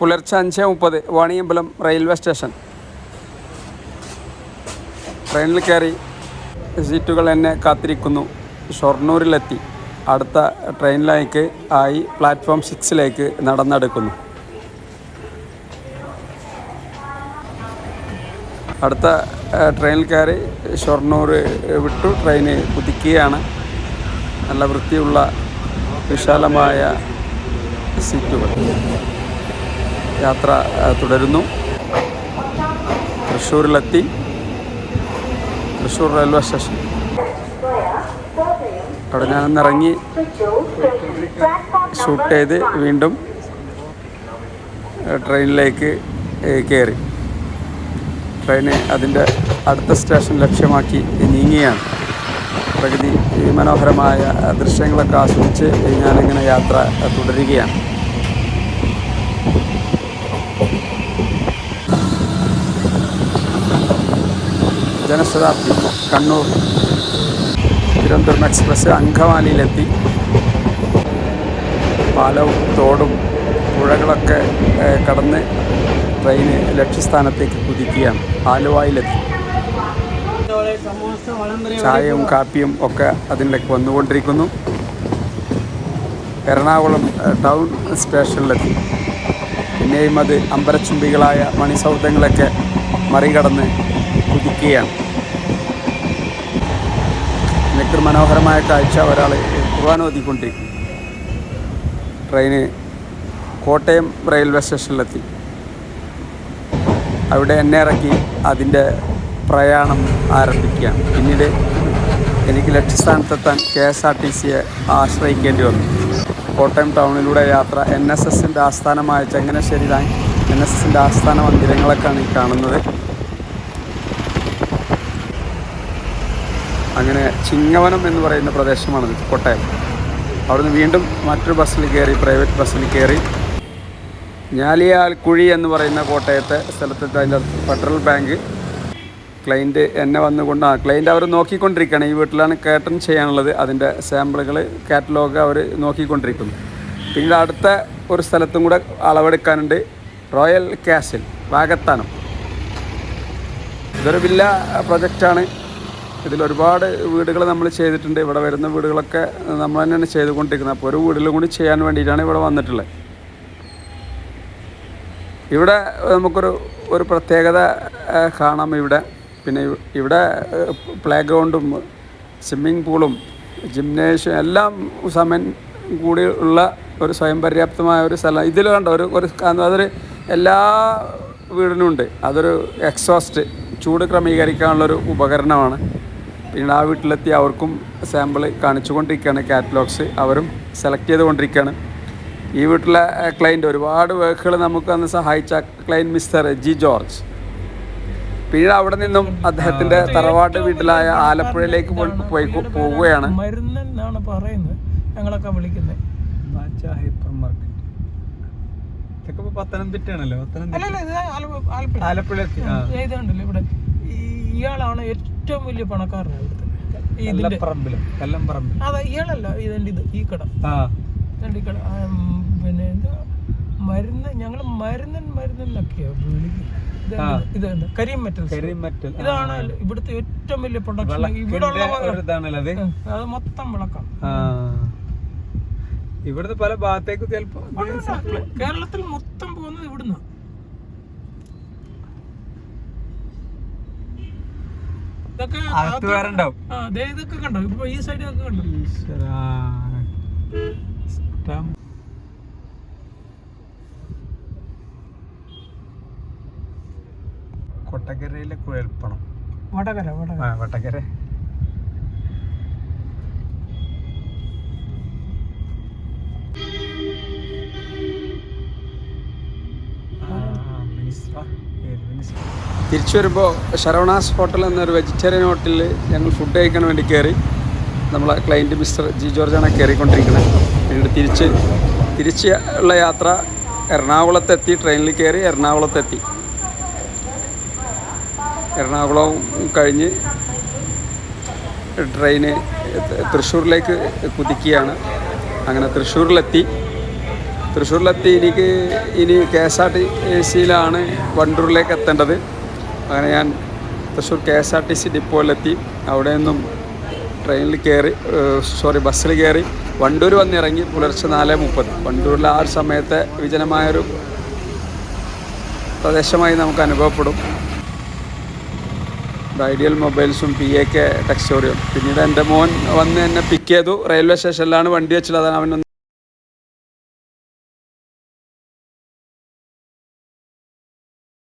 പുലർച്ചെ അഞ്ച് മുപ്പത് വാണിയമ്പലം റെയിൽവേ സ്റ്റേഷൻ. ട്രെയിനിൽ കയറി സീറ്റുകൾ എന്നെ കാത്തിരിക്കുന്നു. ഷൊർണൂരിലെത്തി. അടുത്ത ട്രെയിനിലേക്ക് ആയി പ്ലാറ്റ്ഫോം സിക്സിലേക്ക് നടന്നെടുക്കുന്നു. അടുത്ത ട്രെയിനിൽ കയറി ഷൊർണൂർ വിട്ടു. ട്രെയിന് കുതിക്കുകയാണ് നല്ല വൃത്തിയുള്ള വിശാലമായ സീറ്റുകൾ. യാത്ര തുടരുന്നു. തൃശ്ശൂരിലെത്തി. Thrissur railway station. അവിടെ ഞാനൊന്നിറങ്ങി ഷൂട്ട് ചെയ്ത് വീണ്ടും ട്രെയിനിലേക്ക് കയറി. ട്രെയിന് അതിന്റെ അടുത്ത സ്റ്റേഷൻ ലക്ഷ്യമാക്കി നീങ്ങുകയാണ്. പ്രകൃതി മനോഹരമായ ദൃശ്യങ്ങളൊക്കെ ആസ്വദിച്ച് ഞാനിങ്ങനെ യാത്ര തുടരുകയാണ്. ജനശതാബ്ദി കണ്ണൂർ. തിരുവനന്തപുരം എക്സ്പ്രസ് അങ്കമാലിയിലെത്തി. പാലവും തോടും പുഴകളൊക്കെ കടന്ന് ട്രെയിന് ലക്ഷ്യസ്ഥാനത്തേക്ക് കുതിക്കുകയാണ്. ആലുവായിലെത്തി. ചായയും കാപ്പിയും ഒക്കെ അതിലേക്ക് വന്നുകൊണ്ടിരിക്കുന്നു. എറണാകുളം ടൗൺ സ്റ്റേഷനിലെത്തി. പിന്നെയും അത് അമ്പരച്ചുംബികളായ മണിസൗധങ്ങളൊക്കെ മറികടന്ന് കുതിക്കുകയാണ്. എനിക്ക് മനോഹരമായ കാഴ്ച ഒരാൾ ഖുർആൻ ഓതിക്കൊണ്ടിരിക്കും ട്രെയിന് കോട്ടയം റെയിൽവേ സ്റ്റേഷനിലെത്തി. അവിടെ എന്നെ ഇറക്കി അതിന്റെ പ്രയാണം ആരംഭിക്കുകയാണ്. പിന്നീട് എനിക്ക് ലക്ഷ്യസ്ഥാനത്തെത്താൻ കെ എസ് ആർ ടി സിയെ ആശ്രയിക്കേണ്ടി വന്നു. കോട്ടയം ടൗണിലൂടെ യാത്ര എൻ എസ് എസിന്റെ ആസ്ഥാനമായ ചങ്ങനാശ്ശേരി എൻ എസ് എസിന്റെ ആസ്ഥാന മന്ദിരങ്ങളൊക്കെയാണ് ഈ കാണുന്നത്. അങ്ങനെ ചിങ്ങവനം എന്ന് പറയുന്ന പ്രദേശമാണ് കോട്ടയം. അവിടുന്ന് വീണ്ടും മറ്റൊരു ബസ്സിൽ കയറി പ്രൈവറ്റ് ബസ്സിൽ കയറി. ഞാലിയാൽ കുഴി എന്ന് പറയുന്ന കോട്ടയത്തെ സ്ഥലത്ത് അതിന്റെ ഫെഡറൽ ബാങ്ക് ക്ലൈന്റ് എന്നെ വന്നുകൊണ്ട് ആ ക്ലൈന്റ് അവർ നോക്കിക്കൊണ്ടിരിക്കുകയാണ്. ഈ വീട്ടിലാണ് കേട്ടൺ ചെയ്യാനുള്ളത്. അതിന്റെ സാമ്പിളുകൾ കാറ്റലോഗ് അവർ നോക്കിക്കൊണ്ടിരിക്കുന്നു. പിന്നീട് അടുത്ത ഒരു സ്ഥലത്തും കൂടെ അളവെടുക്കാനുണ്ട്. Royal castle Vakathanam. ഇതൊരു വില്ല പ്രൊജക്റ്റാണ് ഇതിൽ ഒരുപാട് വീടുകൾ നമ്മൾ ചെയ്തിട്ടുണ്ട്. ഇവിടെ വരുന്ന വീടുകളൊക്കെ നമ്മൾ തന്നെയാണ് ചെയ്തുകൊണ്ടിരിക്കുന്നത്. അപ്പോൾ ഒരു വീടിലും കൂടി ചെയ്യാൻ വേണ്ടിയിട്ടാണ് ഇവിടെ വന്നിട്ടുള്ളത്. ഇവിടെ നമുക്കൊരു ഒരു പ്രത്യേകത കാണാം ഇവിടെ. പിന്നെ ഇവിടെ പ്ലേ ഗ്രൗണ്ടും സ്വിമ്മിംഗ് പൂളും ജിംനേഷ്യം എല്ലാം സമൻ കൂടി ഉള്ള ഒരു സ്വയം പര്യാപ്തമായ ഒരു സ്ഥലം. ഇതിൽ കണ്ട ഒരു ഒരു അതൊരു എല്ലാ വീടിനും ഉണ്ട്. അതൊരു എക്സോസ്റ്റ് ചൂട് ക്രമീകരിക്കാനുള്ളൊരു ഉപകരണമാണ്. പിന്നെ ആ വീട്ടിലെത്തി അവർക്കും സാമ്പിൾ കാണിച്ചുകൊണ്ടിരിക്കുകയാണ് കാറ്റലോഗ്സ് അവരും സെലക്ട് ചെയ്തുകൊണ്ടിരിക്കുകയാണ് ഈ വീട്ടിലെ ക്ലൈന്റ് ഒരുപാട് വർക്കുകൾ നമുക്ക് അന്ന് സഹായിച്ച ക്ലൈന്റ് മിസ്റ്റർ ജി ജോർജ് പിന്നീട് അവിടെ നിന്നും അദ്ദേഹത്തിന്റെ തറവാട്ട് വീട്ടിലായ ആലപ്പുഴയിലേക്ക് പോയി പോവുകയാണ്. മരുന്ന് എന്നാണ് പറയുന്നത്. ഞങ്ങളൊക്കെ വിളിക്കുന്നത് ഹൈപ്പർ മാർക്കറ്റ് ഇതൊക്കെ പത്തനംതിട്ടയാണല്ലോ. അല്ല അല്ല ഇത് ആലപ്പുഴ. ഇവിടെ. ഇയാളാണ് ഏറ്റവും വലിയ പണക്കാരനാണ് ഇവിടുത്തെ. ഈ ഇതിന്റെ കല്ലപ്പറമ്പിലും കല്ലമ്പറമ്പിൽ അതെ ഇയാളല്ല ഇതിന്റെ ഇത് ഈ കട. ഈ പിന്നെ എന്താ? മരുന്ന് ഞങ്ങൾ മരുന്നൻ മരുന്നൊക്കെയാ വിളിക്കുന്നത് ഇത് കണ്ടോ? മെറ്റൽ ഇതാണ് ഇവിടുത്തെ ഏറ്റവും വലിയ പ്രൊഡക്ഷൻ ഇവിടെ അത്? മൊത്തം വിളക്കാണ്. ഇവിടുന്ന് പല ഭാഗത്തേക്ക് ചിലപ്പോ കേരളത്തിൽ മൊത്തം പോകുന്നത് ഇവിടുന്ന. ഇതൊക്കെ കണ്ടോ? ഇപ്പൊ ഈ സൈഡൊക്കെ കണ്ടോ? കൊട്ടക്കരയിലെ കുഴൽപ്പണം. വടകര വടകര. ആ വട്ടക്കര. തിരിച്ചു വരുമ്പോൾ ശരവണാസ് ഹോട്ടൽ എന്നൊരു വെജിറ്റേറിയൻ ഹോട്ടലിൽ ഞങ്ങൾ ഫുഡ് കഴിക്കാൻ വേണ്ടി കയറി നമ്മളെ ക്ലയന്റ് മിസ്റ്റർ ജി ജോർജാണ് കയറിക്കൊണ്ടിരിക്കുന്നത് പിന്നീട് തിരിച്ച് തിരിച്ച് ഉള്ള യാത്ര എറണാകുളത്തെത്തി ട്രെയിനിൽ കയറി എറണാകുളത്തെത്തി. എറണാകുളം കഴിഞ്ഞ് ട്രെയിന് തൃശ്ശൂരിലേക്ക് കുതിക്കുകയാണ്. അങ്ങനെ തൃശ്ശൂരിലെത്തി. തൃശ്ശൂരിലെത്തി എനിക്ക് ഇനി കെ എസ് ആർ ടി സിയിലാണ് വണ്ടൂരിലേക്ക് എത്തേണ്ടത്. അങ്ങനെ ഞാൻ Thrissur K S R T C ഡിപ്പോയിലെത്തി. അവിടെ നിന്നും ട്രെയിനിൽ കയറി സോറി ബസ്സിൽ കയറി വണ്ടൂർ വന്നിറങ്ങി പുലർച്ചെ നാല് മുപ്പത്. വണ്ടൂരിൽ ആ ഒരു സമയത്തെ വിജനമായൊരു പ്രദേശമായി നമുക്ക് അനുഭവപ്പെടും. ഐഡിയൽ മൊബൈൽസും പി എ കെ ടെക്സ്റ്റോറിയും പിന്നീട് എന്റെ മോൻ വന്ന് എന്നെ പിക്ക് ചെയ്തു. റെയിൽവേ സ്റ്റേഷനിലാണ് വണ്ടി വെച്ചത് അതാണ് അവൻ